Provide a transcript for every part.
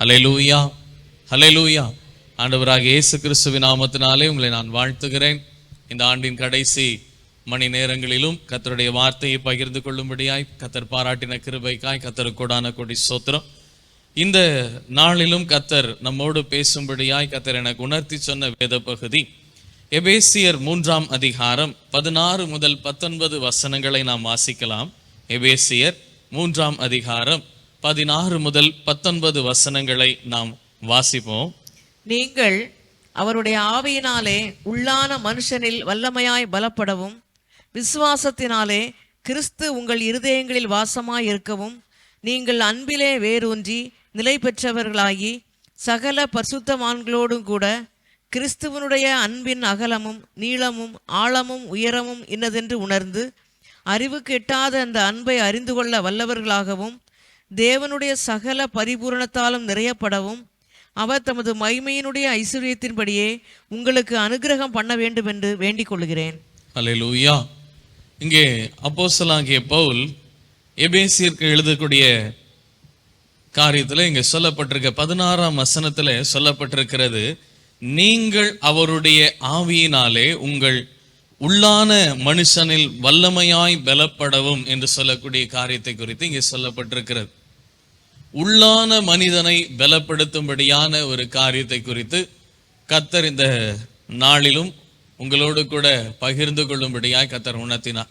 Hallelujah hallelujah ஆண்டவராக இயேசு கிறிஸ்துவின் நாமத்தினாலே உங்களை நான் வாழ்த்துகிறேன். இந்த ஆண்டின் கடைசி மணி நேரங்களிலும் கத்தருடைய வார்த்தையை பகிர்ந்து கொள்ளும்படியாய் கத்தர் பாராட்டின கிருபைக்காய் கத்தருக்கூடான கொடி சோத்திரம். இந்த நாளிலும் கத்தர் நம்மோடு பேசும்படியாய் கத்தர் எனக்கு உணர்த்தி சொன்ன வேத பகுதி எபேசியர் மூன்றாம் அதிகாரம் பதினாறு முதல் பத்தொன்பது வசனங்களை நாம் வாசிக்கலாம். எபேசியர் மூன்றாம் அதிகாரம் பதினாறு முதல் பத்தொன்பது வசனங்களை நாம் வாசிப்போம். நீங்கள் அவருடைய ஆவியினாலே உள்ளான மனுஷனில் வல்லமையாய் பலப்படவும் விசுவாசத்தினாலே கிறிஸ்து உங்கள் இருதயங்களில் வாசமாய் இருக்கவும் நீங்கள் அன்பிலே வேரூன்றி நிலை பெற்றவர்களாகி சகல பரிசுத்தமான்களோடும் கூட கிறிஸ்துவனுடைய அன்பின் அகலமும் நீளமும் ஆழமும் உயரமும் இன்னதென்று உணர்ந்து அறிவு கெட்டாத அந்த அன்பை அறிந்து கொள்ள வல்லவர்களாகவும் தேவனுடைய சகல பரிபூரணத்தாலும் நிறையப்படவும் அவர் தமது மகிமையினுடைய ஐஸ்வர்யத்தின்படியே உங்களுக்கு அனுக்கிரகம் பண்ண வேண்டும் என்று வேண்டிக் கொள்கிறேன் அல்லேலூயா. இங்கே அப்போசலாகிய பவுல் எபேசியருக்கு எழுதக்கூடிய காரியத்தில் இங்கே சொல்லப்பட்டிருக்க பதினாறாம் வசனத்தில் சொல்லப்பட்டிருக்கிறது நீங்கள் அவருடைய ஆவியினாலே உங்கள் உள்ளான மனுஷனில் வல்லமையாய் பலப்படவும் என்று சொல்லக்கூடிய காரியத்தை குறித்து இங்கே சொல்லப்பட்டிருக்கிறது. உள்ளான மனிதனை பலப்படுத்தும்படியான ஒரு காரியத்தை குறித்து கத்தர் இந்த நாளிலும் உங்களோடு கூட பகிர்ந்து கொள்ளும்படியாய் கத்தர் உணர்த்தினார்.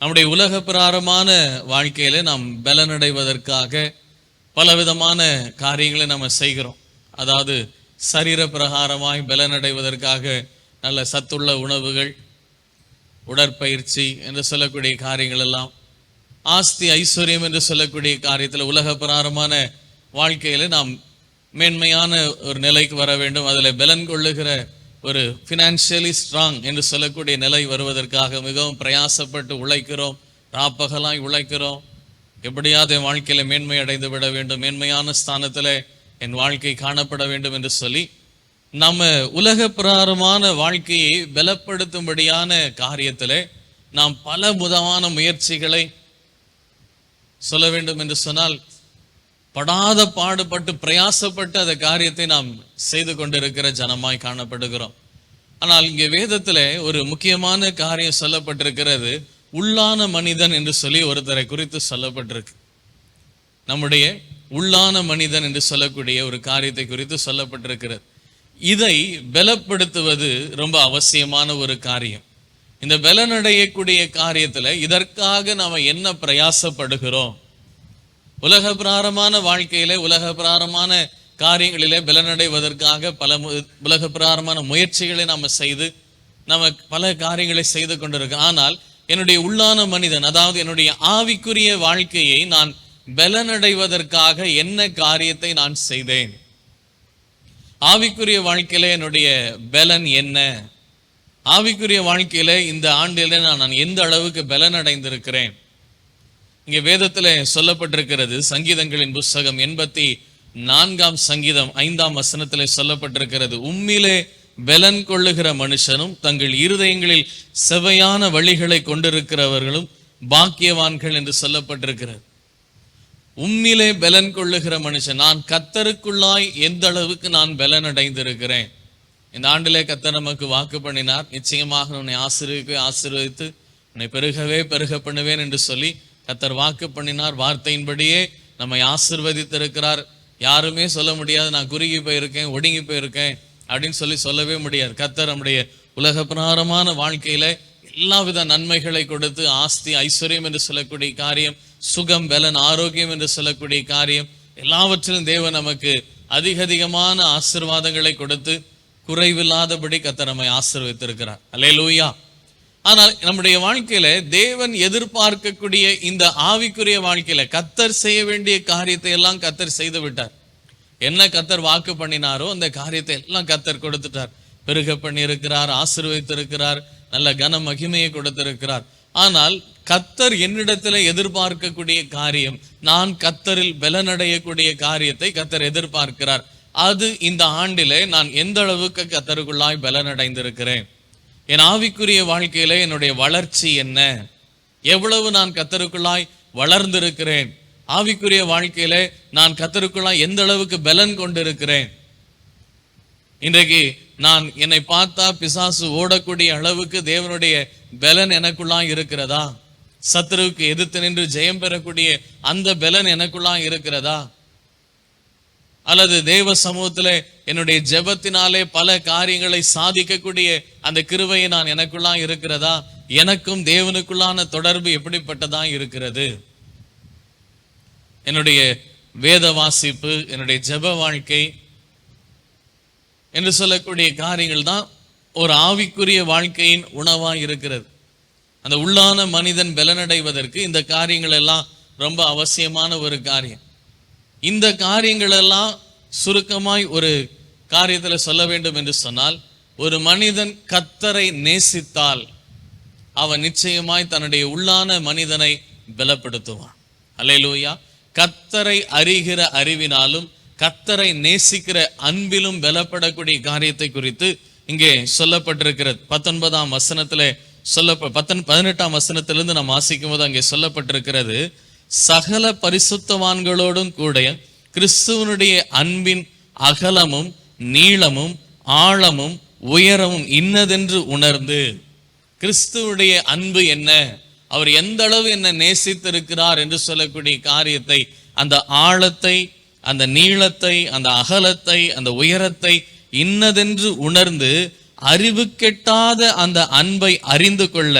நம்முடைய உலக பிரகாரமான வாழ்க்கையில நாம் பலனடைவதற்காக பலவிதமான காரியங்களை நம்ம செய்கிறோம். அதாவது சரீர பிரகாரமாய் பலனடைவதற்காக நல்ல சத்துள்ள உணவுகள் உடற்பயிற்சி என்று சொல்லக்கூடிய காரியங்கள் எல்லாம் ஆஸ்தி ஐஸ்வர்யம் என்று சொல்லக்கூடிய காரியத்தில் உலக பிராரமான வாழ்க்கையில் நாம் மேன்மையான ஒரு நிலைக்கு வர வேண்டும். அதில் பலன் கொள்ளுகிற ஒரு ஃபினான்ஷியலி ஸ்ட்ராங் என்று சொல்லக்கூடிய நிலை வருவதற்காக மிகவும் பிரயாசப்பட்டு உழைக்கிறோம். ராப்பகலாய் உழைக்கிறோம். எப்படியாவது என் வாழ்க்கையில் மேன்மை அடைந்து விட வேண்டும். மேன்மையான ஸ்தானத்தில் என் வாழ்க்கை காணப்பட வேண்டும் என்று சொல்லி நம்ம உலக பிரகாரமான வாழ்க்கையை பலப்படுத்தும்படியான காரியத்தில் நாம் பல முதமான முயற்சிகளை சொல்ல வேண்டும் என்று சொன்னால் படாத பாடுபட்டு பிரயாசப்பட்டு அந்த காரியத்தை நாம் செய்து கொண்டிருக்கிற ஜனமாய் காணப்படுகிறோம். ஆனால் இங்கே வேதத்தில் ஒரு முக்கியமான காரியம் சொல்லப்பட்டிருக்கிறது. உள்ளான மனிதன் என்று சொல்லி ஒருத்தரை குறித்து சொல்லப்பட்டிருக்கு. நம்முடைய உள்ளான மனிதன் என்று சொல்லக்கூடிய ஒரு காரியத்தை குறித்து சொல்லப்பட்டிருக்கிறது. இதை பலப்படுத்துவது ரொம்ப அவசியமான ஒரு காரியம். இந்த பலனடையக்கூடிய காரியத்தில் இதற்காக நாம் என்ன பிரயாசப்படுகிறோம்? உலக பிராரமான வாழ்க்கையில உலக பிராரமான காரியங்களிலே பலனடைவதற்காக பல மு- உலக பிராரமான முயற்சிகளை நாம் செய்து நம்ம பல காரியங்களை செய்து கொண்டிருக்கோம். ஆனால் என்னுடைய உள்ளான மனிதன் அதாவது என்னுடைய ஆவிக்குரிய வாழ்க்கையை நான் பலனடைவதற்காக என்ன காரியத்தை நான் செய்தேன்? ஆவிக்குரிய வாழ்க்கையில என்னுடைய பலன் என்ன? ஆவிக்குரிய வாழ்க்கையில இந்த ஆண்டில நான் நான் எந்த அளவுக்கு பலன் அடைந்திருக்கிறேன் இங்கே வேதத்தில் சொல்லப்பட்டிருக்கிறது சங்கீதங்களின் புஸ்தகம் எண்பத்தி நான்காம் சங்கீதம் ஐந்தாம் வசனத்தில் சொல்லப்பட்டிருக்கிறது உம்மிலே பலன் கொள்ளுகிற மனுஷனும் தங்கள் இருதயங்களில் செவையான வழிகளை கொண்டிருக்கிறவர்களும் பாக்கியவான்கள் என்று சொல்லப்பட்டிருக்கிறது. உம்மிலே பலன் கொள்ளுகிற மனுஷன் நான் கத்தருக்குள்ளாய் எந்த அளவுக்கு நான் பலன் அடைந்திருக்கிறேன் இந்த ஆண்டிலே கத்தர் நமக்கு வாக்கு பண்ணினார். நிச்சயமாக உன்னை ஆசீர்வதிக்க ஆசீர்வதித்து உன்னை பெருகவே பெருக பண்ணுவேன் என்று சொல்லி கத்தர் வாக்கு பண்ணினார். வார்த்தையின்படியே நம்மை ஆசிர்வதித்திருக்கிறார். யாருமே சொல்ல முடியாது. நான் குறுகி போயிருக்கேன் ஒடுங்கி போயிருக்கேன் அப்படின்னு சொல்லி சொல்லவே முடியாது. கத்தர் நம்முடைய உலக பிரகாரமான வாழ்க்கையில எல்லாவித நன்மைகளை கொடுத்து ஆஸ்தி ஐஸ்வர்யம் என்று சொல்லக்கூடிய காரியம் சுகம் பலன் ஆரோக்கியம் என்று சொல்லக்கூடிய காரியம் எல்லாவற்றிலும் தேவன் நமக்கு அதிக அதிகமான ஆசீர்வாதங்களை கொடுத்து குறைவில்லாதபடி கத்தர் நம்மை அல்லே லூயா ஆனால் நம்முடைய வாழ்க்கையில தேவன் எதிர்பார்க்கக்கூடிய இந்த ஆவிக்குரிய வாழ்க்கையில கத்தர் செய்ய வேண்டிய காரியத்தை எல்லாம் கத்தர் செய்து விட்டார். என்ன கத்தர் வாக்கு பண்ணினாரோ அந்த காரியத்தை எல்லாம் கத்தர் கொடுத்துட்டார். பெருக பண்ணியிருக்கிறார் ஆசிர்வதித்திருக்கிறார் நல்ல கன மகிமையை கொடுத்திருக்கிறார். ஆனால் கத்தர் என்னிடத்துல எதிர்பார்க்கக்கூடிய காரியம் நான் கத்தரில் பலனடையக்கூடிய காரியத்தை கத்தர் எதிர்பார்க்கிறார். அது இந்த ஆண்டிலே நான் எந்த அளவுக்கு கத்தருக்குள்ளாய் பலனடைந்திருக்கிறேன்? என் ஆவிக்குரிய வாழ்க்கையில என்னுடைய வளர்ச்சி என்ன? எவ்வளவு நான் கத்தருக்குள்ளாய் வளர்ந்திருக்கிறேன்? ஆவிக்குரிய வாழ்க்கையிலே நான் கத்தருக்குள்ளாய் எந்த அளவுக்கு பலன் கொண்டிருக்கிறேன்? இன்றைக்கு நான் என்னை பார்த்தா பிசாசு ஓடக்கூடிய அளவுக்கு தேவனுடைய பலன் எனக்குள்ளாய் இருக்கிறதா? சத்துருவுக்கு எதிர்த்து நின்று ஜெயம் பெறக்கூடிய அந்த பலன் எனக்குள்ளாய் இருக்கிறதா? அல்லது தேவ சமூகத்தில் என்னுடைய ஜெபத்தினாலே பல காரியங்களை சாதிக்கக்கூடிய அந்த கிருவையை நான் எனக்குள்ளா இருக்கிறதா? எனக்கும் தேவனுக்குள்ளான தொடர்பு எப்படிப்பட்டதா இருக்கிறது? என்னுடைய வேத வாசிப்பு என்னுடைய ஜெப வாழ்க்கை என்று சொல்லக்கூடிய காரியங்கள் தான் ஒரு ஆவிக்குரிய வாழ்க்கையின் உணவாக இருக்கிறது. அந்த உள்ளான மனிதன் பலனடைவதற்கு இந்த காரியங்கள் எல்லாம் ரொம்ப அவசியமான ஒரு காரியம். இந்த காரியங்களெல்லாம் சுருக்கமாய் ஒரு காரியத்தில் சொல்ல வேண்டும் என்று சொன்னால் ஒரு மனிதன் கத்தரை நேசித்தால் அவன் நிச்சயமாய் தன்னுடைய உள்ளான மனிதனை பலப்படுத்துவான். அலையலூயா கத்தரை அறிகிற அறிவினாலும் கத்தரை நேசிக்கிற அன்பிலும் பலப்படக்கூடிய காரியத்தை குறித்து இங்கே சொல்லப்பட்டிருக்கிறது பத்தொன்பதாம் வசனத்தில் சொல்ல பத்தன் பதினெட்டாம் வசனத்திலிருந்து நாம் வாசிக்கும் போது அங்கே சொல்லப்பட்டிருக்கிறது சகல பரிசுத்தவான்களோடும் கூட கிறிஸ்துவனுடைய அன்பின் அகலமும் நீளமும் ஆழமும் உயரமும் இன்னதென்று உணர்ந்து கிறிஸ்துவனுடைய அன்பு என்ன? அவர் எந்த அளவு என்ன நேசித்திருக்கிறார் என்று சொல்லக்கூடிய காரியத்தை அந்த ஆழத்தை அந்த நீளத்தை அந்த அகலத்தை அந்த உயரத்தை இன்னதென்று உணர்ந்து அறிவு கெட்டாத அந்த அன்பை அறிந்து கொள்ள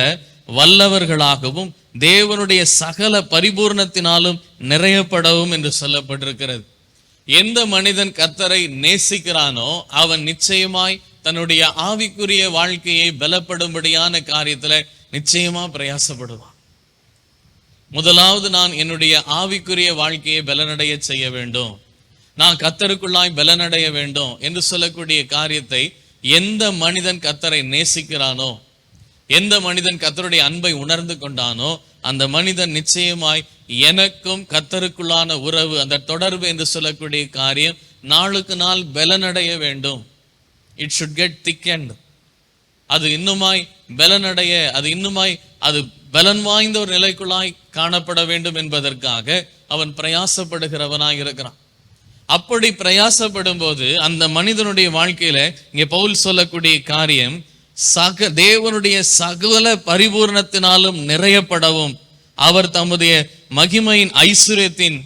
வல்லவர்களாகவும் தேவனுடைய சகல பரிபூர்ணத்தினாலும் நிறையப்படவும் என்று சொல்லப்பட்டிருக்கிறது. எந்த மனிதன் கத்தரை நேசிக்கிறானோ அவன் நிச்சயமாய் தன்னுடைய ஆவிக்குரிய வாழ்க்கையை பலப்படும்படியான காரியத்துல நிச்சயமா பிரயாசப்படுவான். முதலாவது நான் என்னுடைய ஆவிக்குரிய வாழ்க்கையை பலனடைய செய்ய வேண்டும். நான் கத்தருக்குள்ளாய் பலனடைய வேண்டும் என்று சொல்லக்கூடிய காரியத்தை எந்த மனிதன் கத்தரை நேசிக்கிறானோ எந்த மனிதன் கத்தருடைய அன்பை உணர்ந்து கொண்டானோ அந்த மனிதன் நிச்சயமாய் எனக்கும் கத்தருக்குள்ளான உறவு அந்த தொடர்பு என்று சொல்லக்கூடிய காரியம் நாளுக்கு நாள் பலனடைய வேண்டும். It should get thick and அது இன்னுமாய் பலனடைய அது இன்னுமாய் அது பலன் வாய்ந்த ஒரு நிலைக்குள்ளாய் காணப்பட வேண்டும் என்பதற்காக அவன் பிரயாசப்படுகிறவனாய் இருக்கிறான். அப்படி பிரயாசப்படும் போது அந்த மனிதனுடைய வாழ்க்கையில இங்க பவுல் சொல்லக்கூடிய காரியம் சக தேவனுடைய சகல பரிபூர்ணத்தினாலும் நிறையப்படவும். அவர் தம்முடைய மகிமையின் ஐஸ்வர்யத்தின்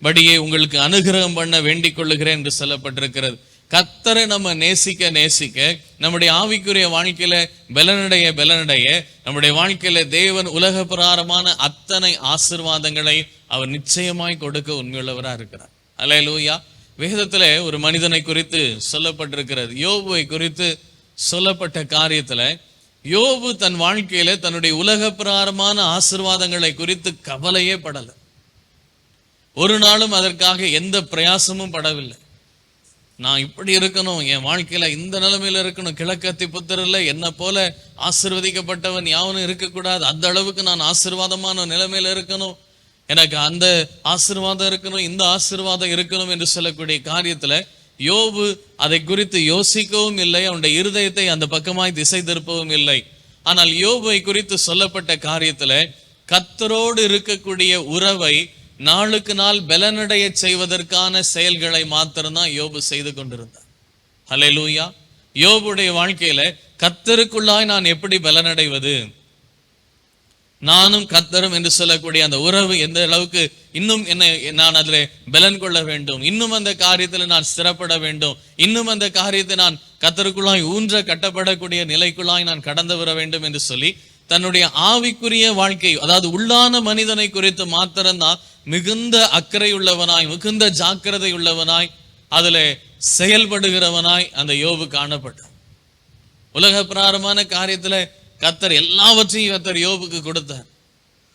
படியே உங்களுக்கு அனுகிரகம் பண்ண வேண்டிக் கொள்ளுகிறேன் என்று சொல்லப்பட்டிருக்கிறது. கத்தரை நம்ம நேசிக்க நேசிக்க நம்முடைய ஆவிக்குரிய வாழ்க்கையில பலனடைய பலனடைய நம்முடைய வாழ்க்கையில தேவன் உலக பிரகாரமான அத்தனை ஆசிர்வாதங்களை அவர் நிச்சயமாய் கொடுக்க உண்மையுள்ளவராக இருக்கிறார். அல்லேலூயா வேதத்துல ஒரு மனிதனை குறித்து சொல்லப்பட்டிருக்கிறது. யோபுவை குறித்து சொல்லப்பட்ட காரியத்தில் யோபு தன் வாழ்க்கையில தன்னுடைய உலக பிரகாரமான ஆசிர்வாதங்களை குறித்து கவலையே படலை. ஒரு நாளும் அதற்காக எந்த பிரயாசமும் படவில்லை. நான் இப்படி இருக்கணும் என் வாழ்க்கையில இந்த நிலைமையில இருக்கணும் கிழக்கத்தி புத்தரில் என்னை போல ஆசிர்வதிக்கப்பட்டவன் யாவனும் இருக்கக்கூடாது அந்த அளவுக்கு நான் ஆசிர்வாதமான நிலைமையில இருக்கணும். எனக்கு அந்த ஆசிர்வாதம் இருக்கணும் இந்த ஆசிர்வாதம் இருக்கணும் என்று சொல்லக்கூடிய காரியத்துல யோபு அதை குறித்து யோசிக்கவும் இல்லை அவனுடைய இருதயத்தை அந்த பக்கமாய் திசை திருப்பவும் இல்லை. ஆனால் யோபுவை குறித்து சொல்லப்பட்ட காரியத்தில் கத்தரோடு இருக்கக்கூடிய உறவை நாளுக்கு நாள் பலனடைய செய்வதற்கான செயல்களை மாத்திரம்தான் யோபு செய்து கொண்டிருந்தார் லூயா யோபுடைய வாழ்க்கையில கத்தருக்குள்ளாய் நான் எப்படி பலனடைவது? நானும் கத்தரும் என்று சொல்லக்கூடிய அந்த உறவு எந்த அளவுக்கு இன்னும் என்ன நான் அதில் பலன் கொள்ள வேண்டும். இன்னும் அந்த காரியத்தில் நான் ஸ்திரப்பட வேண்டும். இன்னும் அந்த காரியத்தை நான் கத்தருக்குள்ளாய் ஊன்ற கட்டப்படக்கூடிய நிலைக்குள்ளாய் நான் கடந்து வர வேண்டும் என்று சொல்லி தன்னுடைய ஆவிக்குரிய வாழ்க்கை அதாவது உள்ளான மனிதனை குறித்து மாத்திரம்தான் மிகுந்த அக்கறை உள்ளவனாய் மிகுந்த ஜாக்கிரதை உள்ளவனாய் அதுல செயல்படுகிறவனாய் அந்த யோபு காணப்பட்டார் உலக பிராரமான காரியத்துல கத்தர் எல்லாவற்றையும் கத்தர் யோபுக்கு கொடுத்தார்.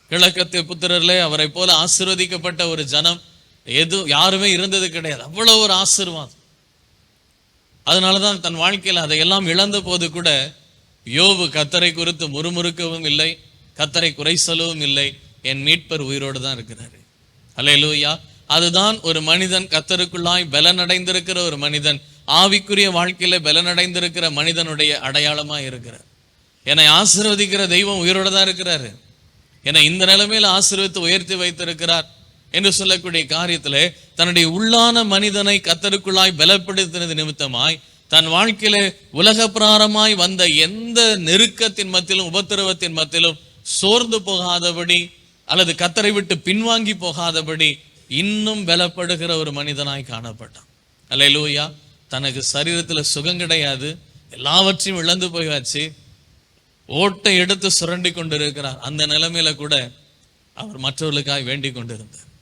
கிழக்கத்து புத்திரர்ல அவரை போல ஆசீர்வதிக்கப்பட்ட ஒரு ஜனம் எது யாருமே இருந்தது கிடையாது. அவ்வளவு ஒரு ஆசீர்வாதம். அதனாலதான் தன் வாழ்க்கையில அதையெல்லாம் இழந்த போது கூட யோபு கத்தரை குறித்து முறுமுறுக்கவும் இல்லை கத்தரை குறை சொல்லவும் இல்லை. என் மீட்பர் உயிரோடு தான் இருக்கிறாரு. அல்லேலூயா அதுதான் ஒரு மனிதன் கத்தருக்குள்ளாய் பலனடைந்திருக்கிற ஒரு மனிதன். ஆவிக்குரிய வாழ்க்கையில பலனடைந்திருக்கிற மனிதனுடைய அடையாளமா இருக்கிறார். என்னை ஆசிர்வதிக்கிற தெய்வம் உயிரோடு தான் இருக்கிறாரு. என்னை இந்த நிலைமையில் ஆசீர்வதித்து உயர்த்தி வைத்திருக்கிறார் என்று சொல்லக்கூடிய காரியத்தில் தன்னுடைய உள்ளான மனிதனை கத்தருக்குள்ளாய் பலப்படுத்தினது நிமித்தமாய் தன் வாழ்க்கையில உலக பிராரமாய் வந்த எந்த நெருக்கத்தின் மத்தியிலும் உபத்திரவத்தின் மத்தியிலும் சோர்ந்து போகாதபடி அல்லது கத்தரை விட்டு பின்வாங்கி போகாதபடி இன்னும் பலப்படுகிற ஒரு மனிதனாய் காணப்பட்டான். அல்லேலூயா. தனக்கு சரீரத்தில் சுகம் கிடையாது. எல்லாவற்றையும் இழந்து போயாச்சு. ஓட்டை எடுத்து சுரண்டி கொண்டிருக்கிறார். அந்த நிலைமையில கூட அவர் மற்றவர்களுக்காக வேண்டிக் கொண்டிருந்தார்.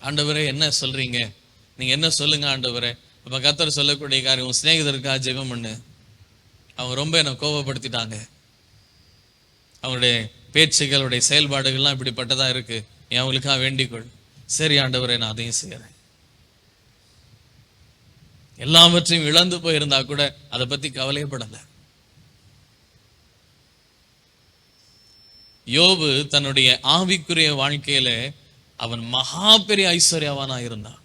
ஆண்டவரே என்ன சொல்றீங்க? நீங்க என்ன சொல்லுங்க ஆண்டவரே? அப்ப கத்தர் சொல்லக்கூடிய காரியம் உன் சிநேகிதருக்காக ஜெபம் பண்ணு. அவங்க ரொம்ப என்னை கோபப்படுத்திட்டாங்க. அவங்களுடைய பேச்சுகளுடைய செயல்பாடுகள்லாம் இப்படிப்பட்டதா இருக்கு. நீ அவங்களுக்காக வேண்டிக்கொள் சரி ஆண்டவரே நான் அதையும் செய்யறேன் எல்லாவற்றையும் இழந்து போயிருந்தா கூட அதை பத்தி கவலையப்படலை. யோபு தன்னுடைய ஆவிக்குரிய வாழ்க்கையில அவன் மகா பெரிய ஐஸ்வர்யவானா இருந்தான்.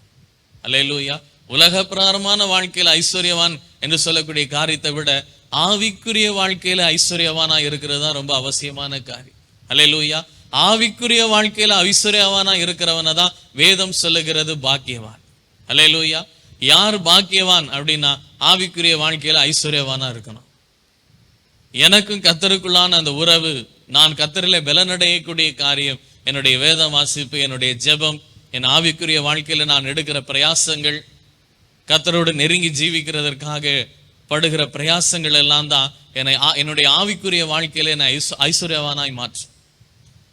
அல்லேலூயா. உலக பிரகாரமான வாழ்க்கையில ஐஸ்வர்யவான் என்று சொல்லக்கூடிய காரியத்தை விட ஆவிக்குரிய வாழ்க்கையில ஐஸ்வர்யவானா இருக்கிறது தான் ரொம்ப அவசியமான காரியம். அல்லேலூயா. ஆவிக்குரிய வாழ்க்கையில ஐஸ்வர்யவானா இருக்கிறவனை தான் வேதம் சொல்லுகிறது பாக்கியவான். அல்லேலூயா. யார் பாக்கியவான் அப்படின்னா ஆவிக்குரிய வாழ்க்கையில ஐஸ்வர்யவானா இருக்கணும். எனக்கும் கத்தருக்குள்ளான அந்த உறவு நான் கத்தரிலே பலனடையக்கூடிய காரியம் என்னுடைய வேத வாசிப்பு என்னுடைய ஜெபம் என் ஆவிக்குரிய வாழ்க்கையில நான் எடுக்கிற பிரயாசங்கள் கத்தரோடு நெருங்கி ஜீவிக்கிறதற்காக படுகிற பிரயாசங்கள் எல்லாம் தான் என்னை ஆ- என்னுடைய ஆவிக்குரிய வாழ்க்கையில என்னை ஐஸ்- ஐஸ்வர்யவானாய் மாற்றும்.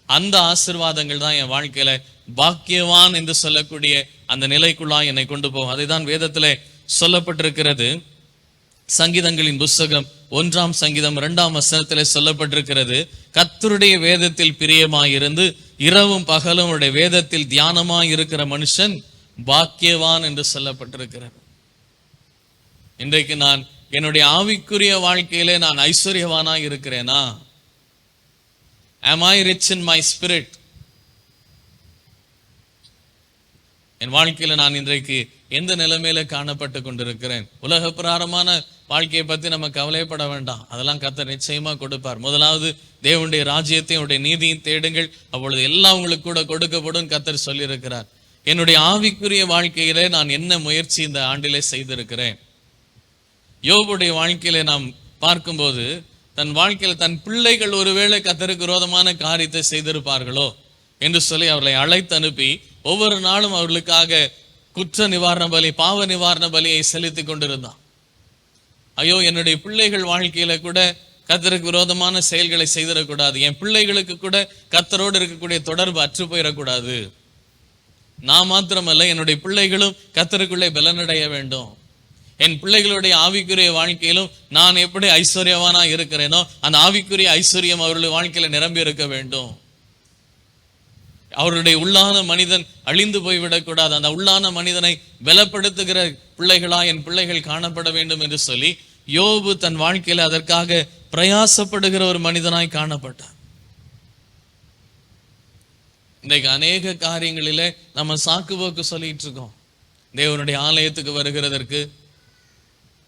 அந்த ஆசிர்வாதங்கள் தான் என் வாழ்க்கையில பாக்கியவான் என்று சொல்லக்கூடிய அந்த நிலைக்குள்ளாய் என்னை கொண்டு போகும். அதை தான் சொல்லப்பட்டிருக்கிறது. சங்கீதங்களின் புஸ்தகம் ஒன்றாம் சங்கீதம் இரண்டாம் வசனத்திலே சொல்லப்பட்டிருக்கிறது. கத்தருடைய வேதத்தில் பிரியமாயிருந்து இரவும் பகலும் அவருடைய வேதத்தில் தியானமாய் இருக்கிற மனுஷன் பாக்கியவான் என்று சொல்லப்பட்டிருக்கிறது. இன்றைக்கு நான் என்னுடைய ஆவிக்குரிய வாழ்க்கையிலே நான் ஐஸ்வர்யவானாக இருக்கிறேனா? Am I rich in my spirit என் வாழ்க்கையில நான் இன்றைக்கு எந்த நிலைமையில காணப்பட்டு கொண்டிருக்கிறேன்? உலக பிரகாரமான வாழ்க்கையை பத்தி நம்ம கவலைப்பட வேண்டாம். அதெல்லாம் கத்தர் நிச்சயமா கொடுப்பார். முதலாவது தேவனுடைய ராஜ்யத்தையும் உடைய நீதியும் தேடுங்கள். அப்பொழுது எல்லாம் உங்களுக்கு கூட கொடுக்கப்படும் கத்தர் சொல்லியிருக்கிறார். என்னுடைய ஆவிக்குரிய வாழ்க்கையிலே நான் என்ன முயற்சி இந்த ஆண்டிலே செய்திருக்கிறேன்? யோபுடைய வாழ்க்கையில நாம் பார்க்கும்போது தன் வாழ்க்கையில தன் பிள்ளைகள் ஒருவேளை கத்தருக்கு விரோதமான காரியத்தை செய்திருப்பார்களோ என்று சொல்லி அவர்களை அழைத்து அனுப்பி ஒவ்வொரு நாளும் அவர்களுக்காக குற்ற நிவாரண பலி பாவ நிவாரண பலியை செலுத்தி கொண்டிருந்தான். ஐயோ என்னுடைய பிள்ளைகள் வாழ்க்கையில கூட கத்தருக்கு விரோதமான செயல்களை செய்திடக்கூடாது. என் பிள்ளைகளுக்கு கூட கத்தரோடு இருக்கக்கூடிய தொடர்பு அற்று போயிடக்கூடாது. நான் மாத்திரமல்ல என்னுடைய பிள்ளைகளும் கத்தருக்குள்ளே பலனடைய வேண்டும். என் பிள்ளைகளுடைய ஆவிக்குரிய வாழ்க்கையிலும் நான் எப்படி ஐஸ்வர்யவானா இருக்கிறேனோ அந்த ஆவிக்குரிய ஐஸ்வர்யம் அவர்களுடைய வாழ்க்கையில நிரம்பி இருக்க வேண்டும். அவருடைய உள்ளான மனிதன் அழிந்து போய்விடக்கூடாது. அந்த உள்ளான மனிதனை பலப்படுத்துகிற பிள்ளைகளா என் பிள்ளைகள் காணப்பட வேண்டும் என்று சொல்லி யோபு தன் வாழ்க்கையில அதற்காக பிரயாசப்படுகிற ஒரு மனிதனாய் காணப்பட்டார் இன்றைக்கு அநேக காரியங்களிலே நம்ம சாக்கு போக்கு சொல்லிட்டு இருக்கோம். தேவனுடைய ஆலயத்துக்கு வருகிறதற்கு.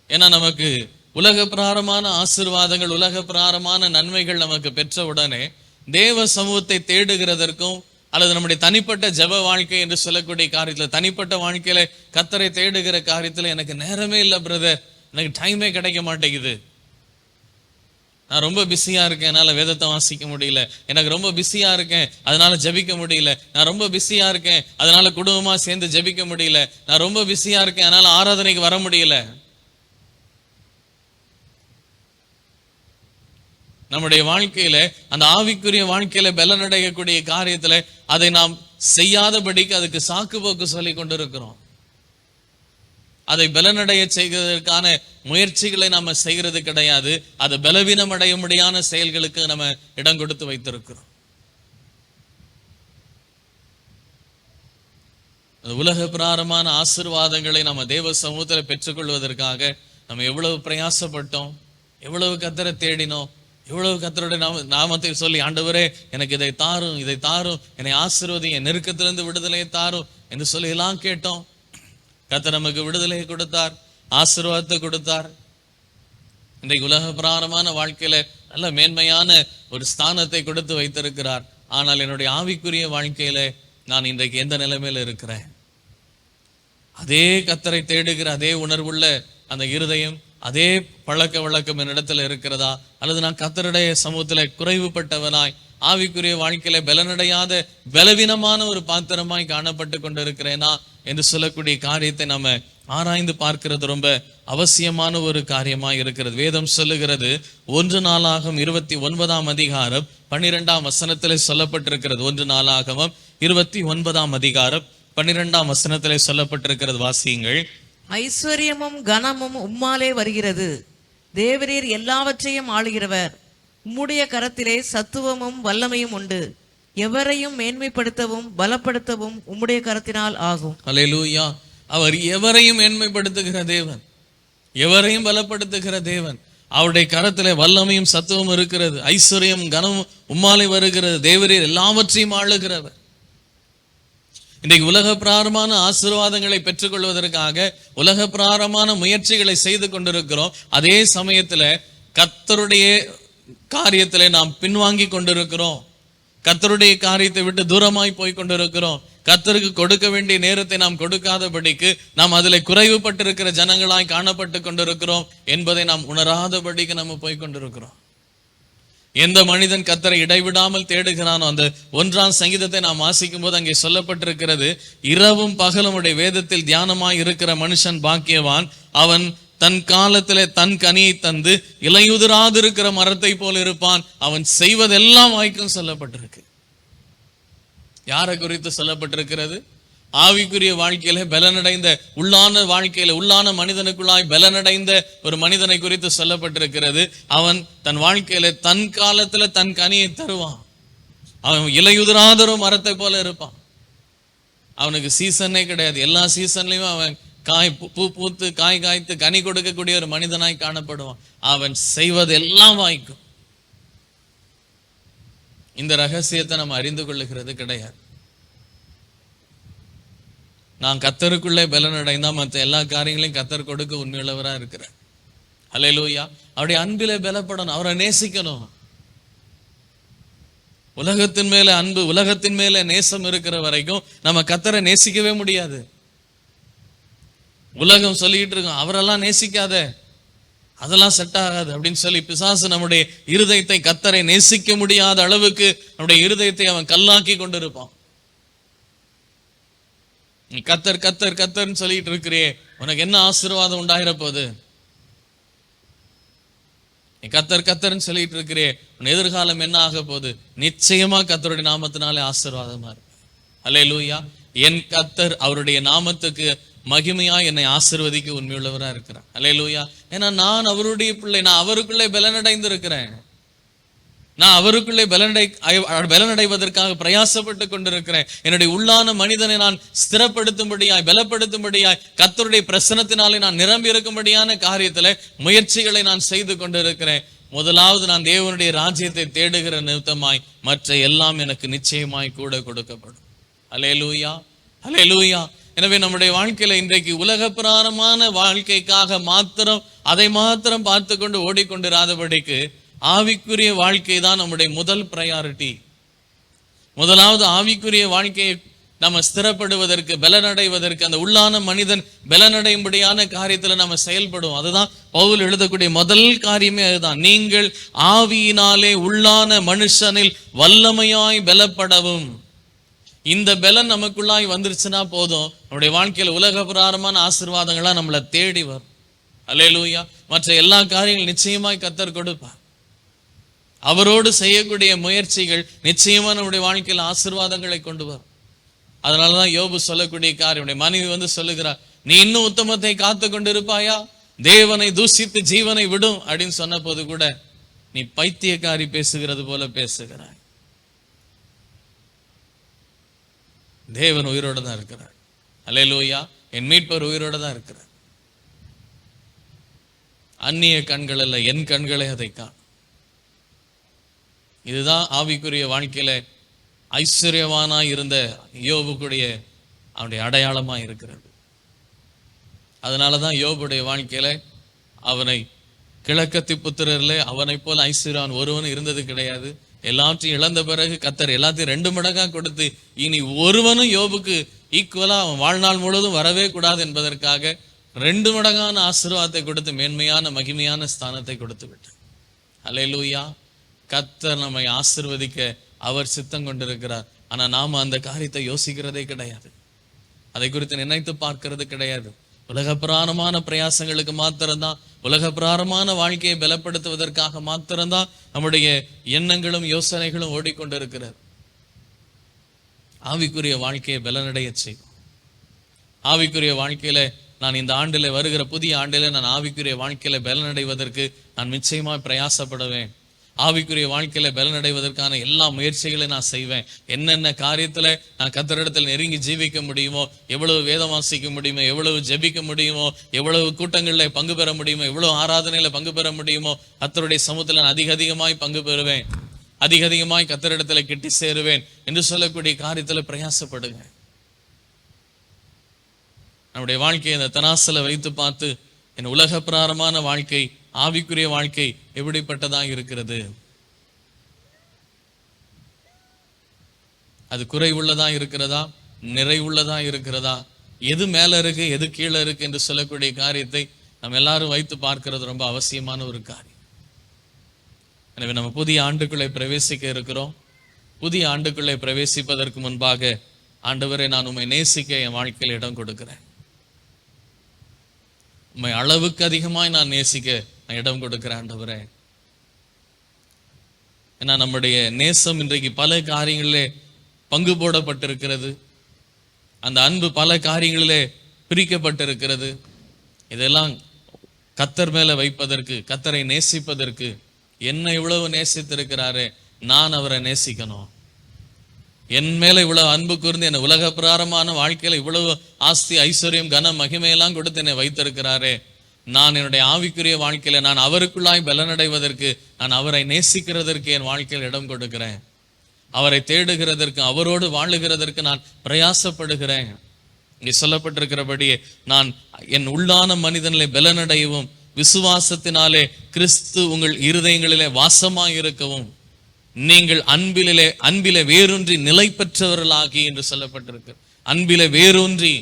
ஏன்னா நமக்கு உலக பிராரமான ஆசீர்வாதங்கள் உலக பிராரமான நன்மைகள் நமக்கு பெற்ற உடனே தேவ சமூகத்தை தேடுகிறதற்கும் அல்லது நம்முடைய தனிப்பட்ட ஜெப வாழ்க்கை என்று சொல்லக்கூடிய காரியத்தில் தனிப்பட்ட வாழ்க்கையில கத்தரை தேடுகிற காரியத்தில் எனக்கு நேரமே இல்லை பிரதர் எனக்கு டைமே கிடைக்க மாட்டேங்குது. நான் ரொம்ப பிஸியா இருக்கேன். என்னால் வேதத்தை வாசிக்க முடியல. எனக்கு ரொம்ப பிஸியா இருக்கேன். அதனால ஜெபிக்க முடியல. நான் ரொம்ப பிஸியா இருக்கேன். அதனால குடும்பமா சேர்ந்து ஜெபிக்க முடியல. நான் ரொம்ப பிஸியா இருக்கேன். அதனால ஆராதனைக்கு வர முடியல. நம்முடைய வாழ்க்கையில அந்த ஆவிக்குரிய வாழ்க்கையில பலனடையக்கூடிய காரியத்துல அதை நாம் செய்யாதபடிக்கு அதுக்கு சாக்கு போக்கு சொல்லி கொண்டிருக்கிறோம். அதை பலனடைய செய்வதற்கான முயற்சிகளை நாம செய்கிறது கிடையாது. அது பலவீனம் அடைய முடியான செயல்களுக்கு நம்ம இடம் கொடுத்து வைத்திருக்கிறோம். உலக பிராரமான ஆசீர்வாதங்களை நம்ம தேவ சமூகத்தில் பெற்றுக்கொள்வதற்காக நம்ம எவ்வளவு பிரயாசப்பட்டோம் எவ்வளவு கத்தரை தேடினோம் எவ்வளவு கத்தருடைய நாம நாமத்தை சொல்லி ஆண்டவரே எனக்கு இதை தாரும் இதை தாரும் என்னை ஆசிர்வதி என் நெருக்கத்திலிருந்து விடுதலையை தாரும் என்று சொல்லி எல்லாம் கேட்டோம். கத்தர் நமக்கு விடுதலையை கொடுத்தார் ஆசீர்வாதத்தை கொடுத்தார். இன்றைக்கு உலக பிராரமான வாழ்க்கையில நல்ல மேன்மையான ஒரு ஸ்தானத்தை கொடுத்து வைத்திருக்கிறார். ஆனால் என்னுடைய ஆவிக்குரிய வாழ்க்கையில நான் இன்றைக்கு எந்த நிலைமையில இருக்கிறேன்? அதே கத்தரை தேடுகிற அதே உணர்வுள்ள அந்த இருதயம் அதே பழக்க வழக்கம் என்னிடத்துல இருக்கிறதா? அல்லது நான் கத்தருடைய சமூகத்தில் குறைவுபட்டவனாய் ஆவிக்குரிய வாழ்க்கையில பலனடையாத பலவீனமான ஒரு பாத்திரமாய் காணப்பட்டு கொண்டு இருக்கிறேனா என்று சொல்லக்கூடிய காரியத்தை நம்ம ஆராய்ந்து பார்க்கிறது ரொம்ப அவசியமான ஒரு காரியமாய் இருக்கிறது. வேதம் சொல்லுகிறது ஒன்று நாளாகம் இருபத்தி ஒன்பதாம் அதிகாரம் பன்னிரெண்டாம் வசனத்தில் சொல்லப்பட்டிருக்கிறது. ஒன்று நாளாகவும் இருபத்தி ஒன்பதாம் அதிகாரம் பன்னிரெண்டாம் வசனத்திலே சொல்லப்பட்டிருக்கிறது. வாசியுங்கள். ஐஸ்வர்யமும் கனமும் உம்மாலே வருகிறது. தேவரீர் எல்லாவற்றையும் ஆளுகிறவர். உம்முடைய கரத்திலே சத்துவமும் வல்லமையும் உண்டு. எவரையும் மேன்மைப்படுத்தவும் பலப்படுத்தவும் உம்முடைய கரத்தினால் ஆகும். அல்லேலூயா அவர் எவரையும் மேன்மைப்படுத்துகிற தேவன். எவரையும் பலப்படுத்துகிற தேவன். அவருடைய கரத்தில் வல்லமையும் சத்துவம் இருக்கிறது. ஐஸ்வர்யம் கனமும் உம்மாலை வருகிறது. தேவரீர் எல்லாவற்றையும் ஆளுகிறவர். இன்றைக்கு உலக பிராரமான ஆசீர்வாதங்களை பெற்றுக்கொள்வதற்காக உலக பிராரமான முயற்சிகளை செய்து கொண்டிருக்கிறோம். அதே சமயத்தில் கத்தருடைய காரியத்தில் நாம் பின்வாங்கி கொண்டிருக்கிறோம். கத்தருடைய காரியத்தை விட்டு தூரமாய் போய் கொண்டிருக்கிறோம். கத்தருக்கு கொடுக்க வேண்டிய நேரத்தை நாம் கொடுக்காதபடிக்கு நாம் அதில் குறைவுபட்டிருக்கிற ஜனங்களாய் காணப்பட்டு கொண்டிருக்கிறோம் என்பதை நாம் உணராதபடிக்கு நம்ம போய் கொண்டிருக்கிறோம். எந்த மனிதன் கத்தரை இடைவிடாமல் தேடுகிறானோ அந்த ஒன்றாம் சங்கீதத்தை நாம் வாசிக்கும் போது அங்கே சொல்லப்பட்டிருக்கிறது இரவும் பகலும் உடைய வேதத்தில் தியானமாய் இருக்கிற மனுஷன் பாக்கியவான். அவன் தன் காலத்திலே தன் கனியை தந்து இலையுதிராதிருக்கிற மரத்தை போல் இருப்பான். அவன் செய்வதெல்லாம் வாய்க்கும் சொல்லப்பட்டிருக்கு. யாரை குறித்து சொல்லப்பட்டிருக்கிறது? ஆவிக்குரிய வாழ்க்கையில பலனடைந்த உள்ளான வாழ்க்கையில உள்ளான மனிதனுக்குள்ளாய் பலனடைந்த ஒரு மனிதனை குறித்து சொல்லப்பட்டிருக்கிறது. அவன் தன் வாழ்க்கையில தன் காலத்துல தன் கனியை தருவான். அவன் இலையுதிராதரும் மரத்தை போல இருப்பான். அவனுக்கு சீசனே கிடையாது. எல்லா சீசன்லயும் அவன் காய் பூ- பூத்து காய் காய்த்து கனி கொடுக்கக்கூடிய ஒரு மனிதனாய் காணப்படுவான். அவன் செய்வது எல்லாம் வாய்க்கும். இந்த ரகசியத்தை நம்ம அறிந்து கொள்ளுகிறது கிடையாது. நான் கத்தருக்குள்ளே பலனடைந்தா மற்ற எல்லா காரியங்களையும் கத்தர் கொடுக்க உண்மையுள்ளவராக இருக்கிறேன் ஹalleluya. அவருடைய அன்பிலே பலப்படணும். அவரை நேசிக்கணும். உலகத்தின் மேல அன்பு உலகத்தின் மேல நேசம் இருக்கிற வரைக்கும் நம்ம கத்தரை நேசிக்கவே முடியாது. உலகம் சொல்லிட்டு இருக்கோம் அவரெல்லாம் நேசிக்காத. அதெல்லாம் செட் ஆகாது அப்படின்னு சொல்லி பிசாசு நம்முடைய இருதயத்தை கத்தரை நேசிக்க முடியாத அளவுக்கு நம்முடைய இருதயத்தை அவன் கல்லாக்கி கொண்டிருப்பான். நீ கத்தர் கத்தர் கத்தர்னு சொல்லிட்டு இருக்கிறியே. உனக்கு என்ன ஆசீர்வாதம் உண்டாகிற போகுது நீ கத்தர் கத்தர்னு சொல்லிட்டு இருக்கிறே உன் எதிர்காலம் என்ன ஆக போகுது நிச்சயமா கத்தருடைய நாமத்தினாலே ஆசீர்வாதமா இருக்கு. அல்லே லூயா என் கத்தர் அவருடைய நாமத்துக்கு மகிமையா என்னை ஆசீர்வதிக்க உண்மையுள்ளவரா இருக்கிறார். அல்லே லூயா ஏன்னா நான் அவருடைய பிள்ளை நான் அவருக்குள்ளே பலனடைந்து இருக்கிறேன் நான் அவருக்குள்ளே பலனடை பலனடைவதற்காக பிரயாசப்பட்டு கொண்டிருக்கிறேன். என்னுடைய உள்ளான மனிதனை நான் ஸ்திரப்படுத்தும்படியாய் பலப்படுத்தும்படியாய் கத்தருடைய பிரசனத்தினாலே நான் நிரம்பி இருக்கும்படியான காரியத்துல முயற்சிகளை நான் செய்து கொண்டிருக்கிறேன். முதலாவது நான் தேவனுடைய ராஜ்யத்தை தேடுகிற நிறுத்தமாய் மற்ற எல்லாம் எனக்கு நிச்சயமாய் கூட கொடுக்கப்படும். அலே லூயா அலே லூயா எனவே நம்முடைய வாழ்க்கையில இன்றைக்கு உலக பிராரமான வாழ்க்கைக்காக மாத்திரம் அதை மாத்திரம் பார்த்து கொண்டு ஓடிக்கொண்டிராதபடிக்கு ஆவிக்குரிய வாழ்க்கை தான் நம்முடைய முதல் ப்ரையாரிட்டி முதலாவது ஆவிக்குரிய வாழ்க்கையை நம்ம ஸ்திரப்படுவதற்கு பலனடைவதற்கு அந்த உள்ளான மனிதன் பலனடையும்படியான காரியத்தில் நம்ம செயல்படும் அதுதான் பவுல் எழுதக்கூடிய முதல் காரியமே அதுதான். நீங்கள் ஆவியினாலே உள்ளான மனுஷனில் வல்லமையாய் பலப்படவும். இந்த பலன் நமக்குள்ளாய் வந்துருச்சுன்னா போதும். நம்முடைய வாழ்க்கையில் உலக பிராரமான ஆசீர்வாதங்களாக நம்மளை தேடி வரும். அலே லூயா மற்ற எல்லா காரியங்களும் நிச்சயமாய் கத்தர் கொடுப்பார். அவரோடு செய்யக்கூடிய முயற்சிகள் நிச்சயமா நம்முடைய வாழ்க்கையில் ஆசீர்வாதங்களை கொண்டு வரும். அதனாலதான் யோபு சொல்லக்கூடிய காரியம். மனைவி வந்து சொல்லுகிறார் நீ இன்னும் உத்தமத்தை காத்து கொண்டு இருப்பாயா தேவனை தூஷித்து ஜீவனை விடும் அப்படின்னு சொன்ன போது கூட நீ பைத்தியக்காரி பேசுகிறது போல பேசுகிறாய். தேவன் உயிரோட தான் இருக்கிறார். அல்லேலூயா என் மீட்பர் உயிரோட தான் இருக்கிறார். அந்நிய கண்கள் அல்ல என் கண்களே அதை காணும். இதுதான் ஆவிக்குரிய வாழ்க்கையில் ஐஸ்வர்யவானா இருந்த யோபுக்குடைய அவனுடைய அடையாளமா இருக்கிறது. அதனாலதான் யோபுடைய வாழ்க்கையில் அவனை கிழக்கத்தி புத்திரர்ல அவனை போல ஐஸ்வர்யான் ஒருவன் இருந்தது கிடையாது. எல்லாத்தையும் இழந்த பிறகு கத்தர் எல்லாத்தையும் ரெண்டு மடங்கா கொடுத்து இனி ஒருவனும் யோபுக்கு ஈக்குவலா அவன் வாழ்நாள் முழுவதும் வரவே கூடாது என்பதற்காக ரெண்டு மடங்கான ஆசீர்வாதத்தை கொடுத்து மேன்மையான மகிமையான ஸ்தானத்தை கொடுத்து விட்டார் லூயா கத்தர் நம்மை ஆசிர்வதிக்க அவர் சித்தம் கொண்டிருக்கிறார். ஆனா நாம அந்த காரியத்தை யோசிக்கிறதே கிடையாது. அதை குறித்து நினைத்து பார்க்கிறது கிடையாது. உலக பிராரமான பிரயாசங்களுக்கு மாத்திரம்தான் உலக பிராரமான வாழ்க்கையை பலப்படுத்துவதற்காக மாத்திரம்தான் நம்முடைய எண்ணங்களும் யோசனைகளும் ஓடிக்கொண்டிருக்கிறது. ஆவிக்குரிய வாழ்க்கையை பலனடைய செய்யும் ஆவிக்குரிய வாழ்க்கையில நான் இந்த ஆண்டில் வருகிற புதிய ஆண்டில நான் ஆவிக்குரிய வாழ்க்கையில பலனடைவதற்கு நான் நிச்சயமாக பிரயாசப்படுவேன். ஆவிக்குரிய வாழ்க்கையில பலனடைவதற்கான எல்லா முயற்சிகளையும் நான் செய்வேன். என்னென்ன காரியத்துல நான் கத்தரிடத்தில் நெருங்கி ஜீவிக்க முடியுமோ எவ்வளவு வேதம் வாசிக்க முடியுமோ எவ்வளவு ஜெபிக்க முடியுமோ எவ்வளவு கூட்டங்களில் பங்கு பெற முடியுமோ எவ்வளவு ஆராதனையில பங்கு பெற முடியுமோ கத்தருடைய சமூகத்தில் நான் அதிக அதிகமாய் பங்கு பெறுவேன். அதிக அதிகமாய் கத்தரிடத்துல கிட்டி சேருவேன் என்று சொல்லக்கூடிய காரியத்துல பிரயாசப்படுங்க. நம்முடைய வாழ்க்கையை இந்த தனாசில வைத்து பார்த்து என் உலக பிராரமான வாழ்க்கை ஆவிக்குரிய வாழ்க்கை எப்படிப்பட்டதா இருக்கிறது? அது குறைவுள்ளதா இருக்கிறதா? நிறைவுள்ளதா இருக்கிறதா? எது மேல இருக்கு எது கீழே இருக்கு என்று சொல்லக்கூடிய காரியத்தை நம்ம எல்லாரும் வைத்து பார்க்கிறது ரொம்ப அவசியமான ஒரு காரியம். எனவே நம்ம புதிய ஆண்டுக்குள்ளே பிரவேசிக்க இருக்கிறோம். புதிய ஆண்டுக்குள்ளே பிரவேசிப்பதற்கு முன்பாக ஆண்டவரை நான் உம்மை நேசிக்க என் வாழ்க்கையில் இடம் கொடுக்கிறேன். உண்மை அளவுக்கு அதிகமாய் நான் நேசிக்க நான் இடம் கொடுக்கிறேன் ஆண்டவரே. ஏன்னா நம்முடைய நேசம் இன்றைக்கு பல காரியங்களிலே பங்கு போடப்பட்டிருக்கிறது. அந்த அன்பு பல காரியங்களிலே பிரிக்கப்பட்டிருக்கிறது. இதெல்லாம் கத்தர் மேல வைப்பதற்கு கத்தரை நேசிப்பதற்கு என்னை இவ்வளவு நேசித்திருக்கிறாரே நான் அவரை நேசிக்கணும். என் மேலே இவ்வளவு அன்பு கூர்ந்து என்னை உலக பிராரமான வாழ்க்கையில இவ்வளவு ஆஸ்தி ஐஸ்வர்யம் கன மகிமையெல்லாம் கொடுத்து என்னை வைத்திருக்கிறாரே. நான் என்னுடைய ஆவிக்குரிய வாழ்க்கையில நான் அவருக்குள்ளாய் பலனடைவதற்கு நான் அவரை நேசிக்கிறதற்கு என் வாழ்க்கையில் இடம் கொடுக்கிறேன். அவரை தேடுகிறதற்கு அவரோடு வாழுகிறதற்கு நான் பிரயாசப்படுகிறேன். இங்கே சொல்லப்பட்டிருக்கிறபடியே நான் என் உள்ளான மனிதனிலே பலனடையவும் விசுவாசத்தினாலே கிறிஸ்து உங்கள் இருதயங்களிலே வாசமாக இருக்கவும் நீங்கள் அன்பிலே அன்பிலே வேரூன்றி நிலை பெற்றவர்களாகி என்று சொல்லப்பட்டிருக்கு. அன்பிலே வேரூன்றி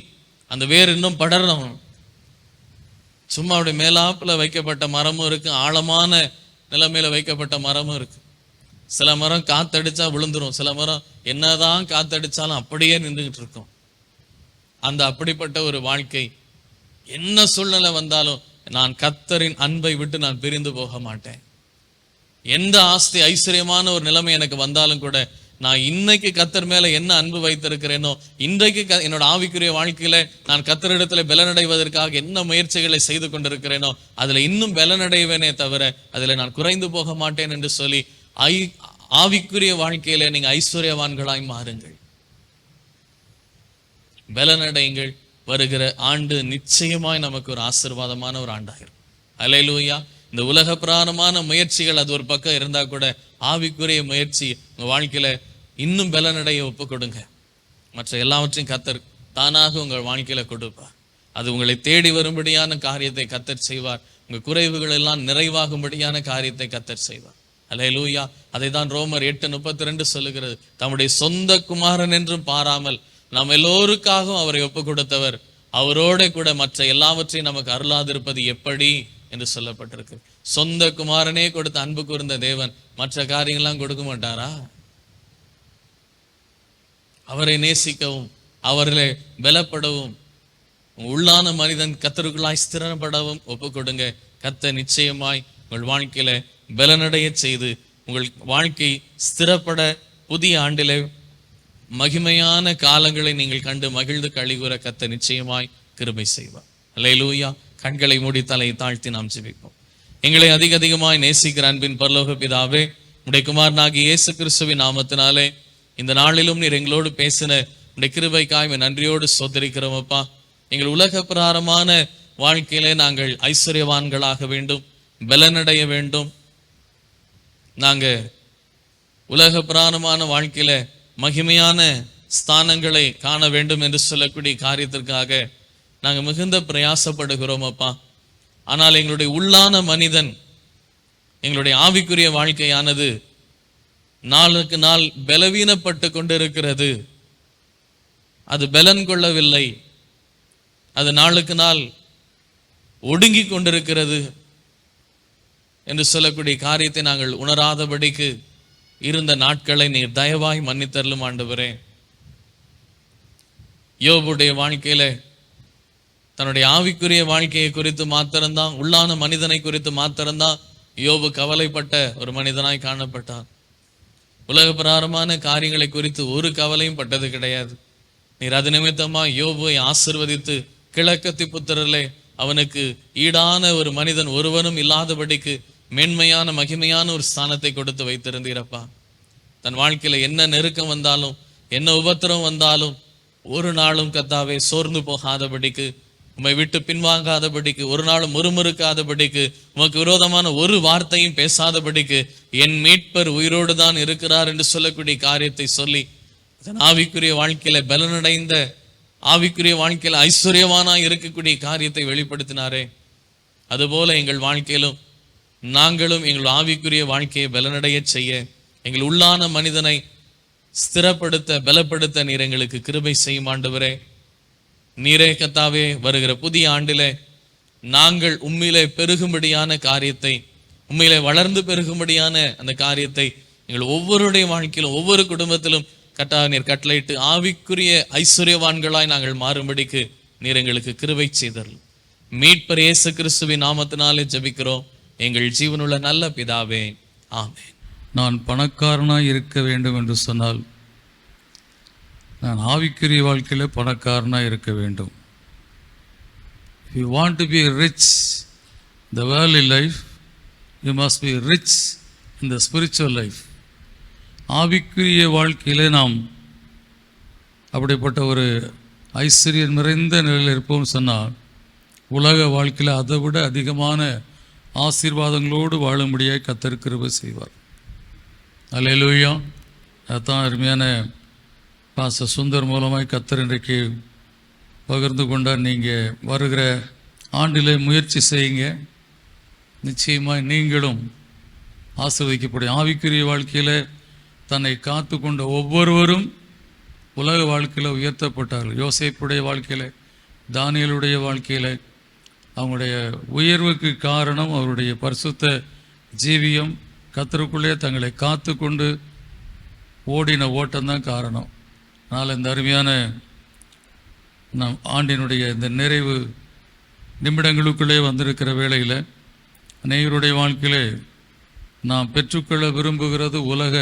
அந்த வேர் இன்னும் படரணும் சும்மா அப்படி மேலாப்பில் வைக்கப்பட்ட மரமும் இருக்குது ஆழமான நிலைமையில் வைக்கப்பட்ட மரமும் இருக்குது சில மரம் காத்தடிச்சா விழுந்துடும் சில மரம் என்னதான் காத்தடிச்சாலும் அப்படியே நின்றுகிட்டு இருக்கும். அந்த அப்படிப்பட்ட ஒரு வாழ்க்கை என்ன சூழ்நிலை வந்தாலும் நான் கத்தரின் அன்பை விட்டு நான் பிரிந்து போக மாட்டேன். எந்த ஆஸ்தி ஐஸ்வர்யமான ஒரு நிலைமை எனக்கு வந்தாலும் கூட நான் இன்னைக்கு கத்தர் மேல என்ன அன்பு வைத்திருக்கிறேனோ இன்றைக்கு க- என்னோட ஆவிக்குரிய வாழ்க்கையில நான் கத்தரிடத்துல பலனடைவதற்காக என்ன முயற்சிகளை செய்து கொண்டிருக்கிறேனோ அதுல இன்னும் பலனடைவேனே தவிர அதுல நான் குறைந்து போக மாட்டேன் என்று சொல்லி ஐ ஆவிக்குரிய வாழ்க்கையில நீங்க ஐஸ்வர்யவான்களாய் மாறுங்கள். பலனடையுங்கள். வருகிற ஆண்டு நிச்சயமாய் நமக்கு ஒரு ஆசீர்வாதமான ஒரு ஆண்டாகும் அலையிலூயா இந்த உலக பிராணமான முயற்சிகள் அது ஒரு பக்கம் இருந்தா கூட ஆவிக்குரிய முயற்சி உங்க வாழ்க்கையில இன்னும் பலனடைய ஒப்பு கொடுங்க மற்ற எல்லாவற்றையும் கத்தர் தானாக உங்கள் வாழ்க்கையில் கொடுப்பார். அது உங்களை தேடி வரும்படியான காரியத்தை கத்தர் செய்வார். உங்கள் குறைவுகள் எல்லாம் நிறைவாகும்படியான காரியத்தை கத்தர் செய்வார். அல்லேலூயா அதை தான் ரோமர் எட்டு முப்பத்தி ரெண்டு சொல்லுகிறது. தம்முடைய சொந்த குமாரன் என்றும் பாராமல் நாம் எல்லோருக்காகவும் அவரை ஒப்பு கொடுத்தவர் அவரோட கூட மற்ற எல்லாவற்றையும் நமக்கு அருளாதிருப்பது எப்படி என்று சொல்லப்பட்டிருக்கு. சொந்த குமாரனே கொடுத்த அன்பு கூர்ந்த தேவன் மற்ற காரியங்கள்லாம் கொடுக்க மாட்டாரா? அவரை நேசிக்கவும் அவர்களை பலப்படவும். உள்ளான மனிதன் கத்தருக்குள்ளாய் ஸ்திரப்படவும் ஒப்பு கொடுங்க கத்த நிச்சயமாய் உங்கள் வாழ்க்கையில பலனடைய செய்து உங்கள் வாழ்க்கை ஸ்திரப்பட புதிய ஆண்டிலே மகிமையான காலங்களை நீங்கள் கண்டு மகிழ்ந்து கழிவுற கத்த நிச்சயமாய் கிருபை செய்வார். அல்லேலூயா கண்களை மூடி தலை தாழ்த்தி நாம் ஜெபிப்போம். எங்களை அதிக அதிகமாய் நேசிக்கிற அன்பின் பரலோக பிதாவே உடைய குமாரனாகி இயேசு கிறிஸ்துவின் நாமத்தினாலே இந்த நாளிலும் நீர் எங்களோடு பேசின உடைய கிருபைக்காய் நன்றியோடு சோதரிக்கிறோம் அப்பா. எங்கள் உலக பிரகாரமான வாழ்க்கையிலே நாங்கள் ஐஸ்வர்யவான்களாக வேண்டும் பலனடைய வேண்டும். நாங்கள் உலக பிராணமான வாழ்க்கையில மகிமையான ஸ்தானங்களை காண வேண்டும் என்று சொல்லக்கூடிய காரியத்திற்காக நாங்கள் மிகுந்த பிரயாசப்படுகிறோம் அப்பா. ஆனால் எங்களுடைய உள்ளான மனிதன் எங்களுடைய ஆவிக்குரிய வாழ்க்கையானது நாளுக்கு நாள் பலவீனப்பட்டு கொண்டிருக்கிறது. அது பலன் கொள்ளவில்லை. அது நாளுக்கு நாள் ஒடுங்கி கொண்டிருக்கிறது என்று சொல்லக்கூடிய காரியத்தை நாங்கள் உணராதபடிக்கு இருந்த நாட்களை நீர் தயவாய் மன்னித்தரலும் ஆண்டவரே. யோபுடைய வாழ்க்கையில தன்னுடைய ஆவிக்குரிய வாழ்க்கையை குறித்து மாத்திரம்தான் உள்ளான மனிதனை குறித்து மாத்திரம்தான் யோபு கவலைப்பட்ட ஒரு மனிதனாய் காணப்பட்டான். உலக பிரகாரமான காரியங்களை குறித்து ஒரு கவலையும் பட்டது கிடையாது. நீர் அது நிமித்தமா யோபுவை ஆசிர்வதித்து கிழக்கத்தி புத்திரர்களே அவனுக்கு ஈடான ஒரு மனிதன் ஒருவனும் இல்லாதபடிக்கு மேன்மையான மகிமையான ஒரு ஸ்தானத்தை கொடுத்து வைத்திருந்தீரப்பா. தன் வாழ்க்கையில என்ன நெருக்கம் வந்தாலும் என்ன உபத்திரம் வந்தாலும் ஒரு நாளும் கத்தாவே சோர்ந்து போகாதபடிக்கு உம்மை விட்டு பின்வாங்காதபடிக்கு ஒரு நாளும் முறுமுறுக்காதபடிக்கு உமக்கு விரோதமான ஒரு வார்த்தையும் பேசாதபடிக்கு என் மீட்பர் உயிரோடு தான் இருக்கிறார் என்று சொல்லக்கூடிய காரியத்தை சொல்லி தன் ஆவிக்குரிய வாழ்க்கையில பலனடைந்த ஆவிக்குரிய வாழ்க்கையில ஐஸ்வர்யவானா இருக்கக்கூடிய காரியத்தை வெளிப்படுத்தினாரே. அதுபோல எங்கள் வாழ்க்கையிலும் நாங்களும் எங்கள் ஆவிக்குரிய வாழ்க்கையை பலனடைய செய்ய எங்கள் உள்ளான மனிதனை ஸ்திரப்படுத்த பலப்படுத்த நீர் எங்களுக்கு கிருபை செய்யும் ஆண்டவரே. நீரே கத்தாவே வருகிற புதிய ஆண்டிலே நாங்கள் உண்மையிலே பெருகும்படியான காரியத்தை உண்மையிலே வளர்ந்து பெருகும்படியான அந்த காரியத்தை எங்கள் ஒவ்வொருடைய வாழ்க்கையிலும் ஒவ்வொரு குடும்பத்திலும் கட்டா நீர் கட்டளையிட்டு ஆவிக்குரிய ஐஸ்வர்யவான்களாய் நாங்கள் மாறும்படிக்கு நீர் எங்களுக்கு கிருவை செய்தல் மீட்பர் இயேசு கிறிஸ்துவின் நாமத்தினாலே ஜபிக்கிறோம். எங்கள் ஜீவனுள்ள நல்ல பிதாவே. ஆமே நான் பணக்காரனாய் இருக்க வேண்டும் என்று சொன்னால் நான் ஆவிக்குரிய வாழ்க்கையில் பணக்காரனாக இருக்க வேண்டும். You want to be rich the வேர்லி life you must be rich in the spiritual life ஆவிக்குரிய வாழ்க்கையில் நாம் அப்படிப்பட்ட ஒரு ஐஸ்வர்யம் நிறைந்த நிலையில் இருப்போம் சொன்னால் உலக வாழ்க்கையில் அதை விட அதிகமான ஆசீர்வாதங்களோடு வாழும்படியாக கத்தர் கிருபை செய்வார். அல்லேலூயா அதுதான் அருமையான பாச சுந்தர் மூலமாய் கத்தர் இன்றைக்கு பகிர்ந்து கொண்டார். நீங்கள் வருகிற ஆண்டிலே முயற்சி செய்யுங்க. நிச்சயமாக நீங்களும் ஆசிர்வதிக்கப்படும். ஆவிக்குரிய வாழ்க்கையில் தன்னை காத்து கொண்ட ஒவ்வொருவரும் உலக வாழ்க்கையில் உயர்த்தப்பட்டார்கள். யோசிப்புடைய வாழ்க்கையில் தானியலுடைய வாழ்க்கையில் அவங்களுடைய உயர்வுக்கு காரணம் அவருடைய பரிசுத்த ஜீவியம். கத்தருக்குள்ளே தங்களை காத்து கொண்டு ஓடின ஓட்டம்தான் காரணம். அதனால் இந்த அருமையான நம் ஆண்டினுடைய இந்த நிறைவு நிமிடங்களுக்குள்ளே வந்திருக்கிற வேளையில் அநேகருடைய வாழ்க்கையிலே நாம் பெற்றுக்கொள்ள விரும்புகிறது உலக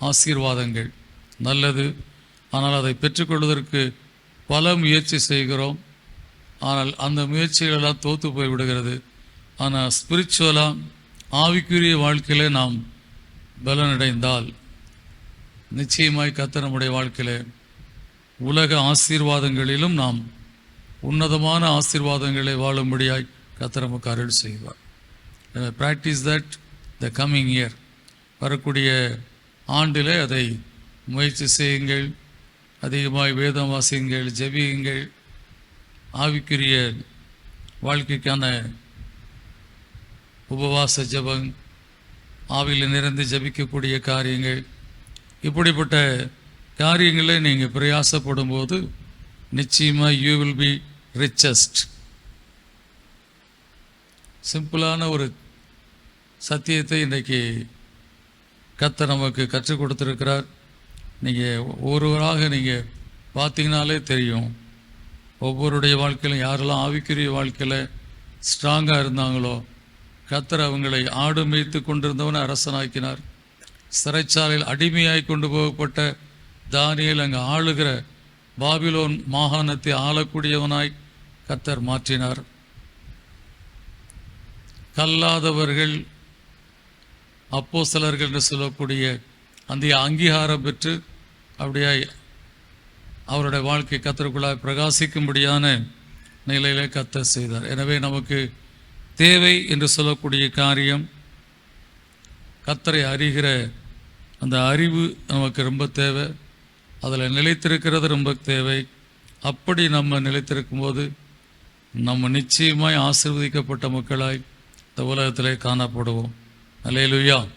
ஆசீர்வாதங்கள். நல்லது. ஆனால் அதை பெற்றுக்கொள்வதற்கு பல முயற்சி செய்கிறோம். ஆனால் அந்த முயற்சிகளெல்லாம் தோற்று போய் விடுகிறது ஆனால் ஸ்பிரிச்சுவலாக ஆவிக்குரிய வாழ்க்கையிலே நாம் பலனடைந்தால் நிச்சயமாய் கத்த நம்முடைய வாழ்க்கையில் உலக ஆசீர்வாதங்களிலும் நாம் உன்னதமான ஆசீர்வாதங்களை வாழும்படியாய் கத்த நமக்கு அருள் செய்வார். Practice that the coming year வரக்கூடிய ஆண்டிலே அதை முயற்சி செய்யுங்கள். அதிகமாய் வேதம் வாசியுங்கள் ஜெபியுங்கள். ஆவிக்குரிய வாழ்க்கைக்கான உபவாச ஜபம் ஆவியில் நிறைந்து ஜெபிக்கக்கூடிய காரியங்கள் இப்படிப்பட்ட காரியங்களை நீங்கள் பிரயாசப்படும் போது நிச்சயமாக யூ வில் பி ரிச்சஸ்ட் சிம்பிளான ஒரு சத்தியத்தை இன்றைக்கி கத்த நமக்கு கற்றுக் கொடுத்துருக்கிறார். நீங்கள் ஒருவராக நீங்கள் பார்த்தீங்கனாலே தெரியும். ஒவ்வொருடைய வாழ்க்கையிலும் யாரெல்லாம் ஆவிக்குரிய வாழ்க்கையில் ஸ்ட்ராங்காக இருந்தாங்களோ கத்தர் அவங்களை ஆடு மேய்த்து கொண்டிருந்தவனை அரசனாக்கினார். சிறைச்சாலையில் அடிமையாய் கொண்டு போகப்பட்ட தானியல் அங்கு ஆளுகிற பாபிலோன் மாகாணத்தை ஆளக்கூடியவனாய் கத்தர் மாற்றினார். கல்லாதவர்கள் அப்போ சிலர்கள் என்று சொல்லக்கூடிய அந்த அங்கீகாரம் பெற்று அப்படியே அவருடைய வாழ்க்கை கத்தருக்குள்ளாய் பிரகாசிக்கும்படியான நிலையிலே கத்தர் செய்தார். எனவே நமக்கு தேவை என்று சொல்லக்கூடிய காரியம் கத்தரை அறிகிற அந்த அறிவு நமக்கு ரொம்ப தேவை. அதில் நிலைத்திருக்கிறது ரொம்ப தேவை. அப்படி நம்ம நிலைத்திருக்கும்போது நம்ம நிச்சயமாய் ஆசிர்வதிக்கப்பட்ட மக்களாய் இந்த உலகத்திலே காணப்படுவோம். அல்லேலூயா.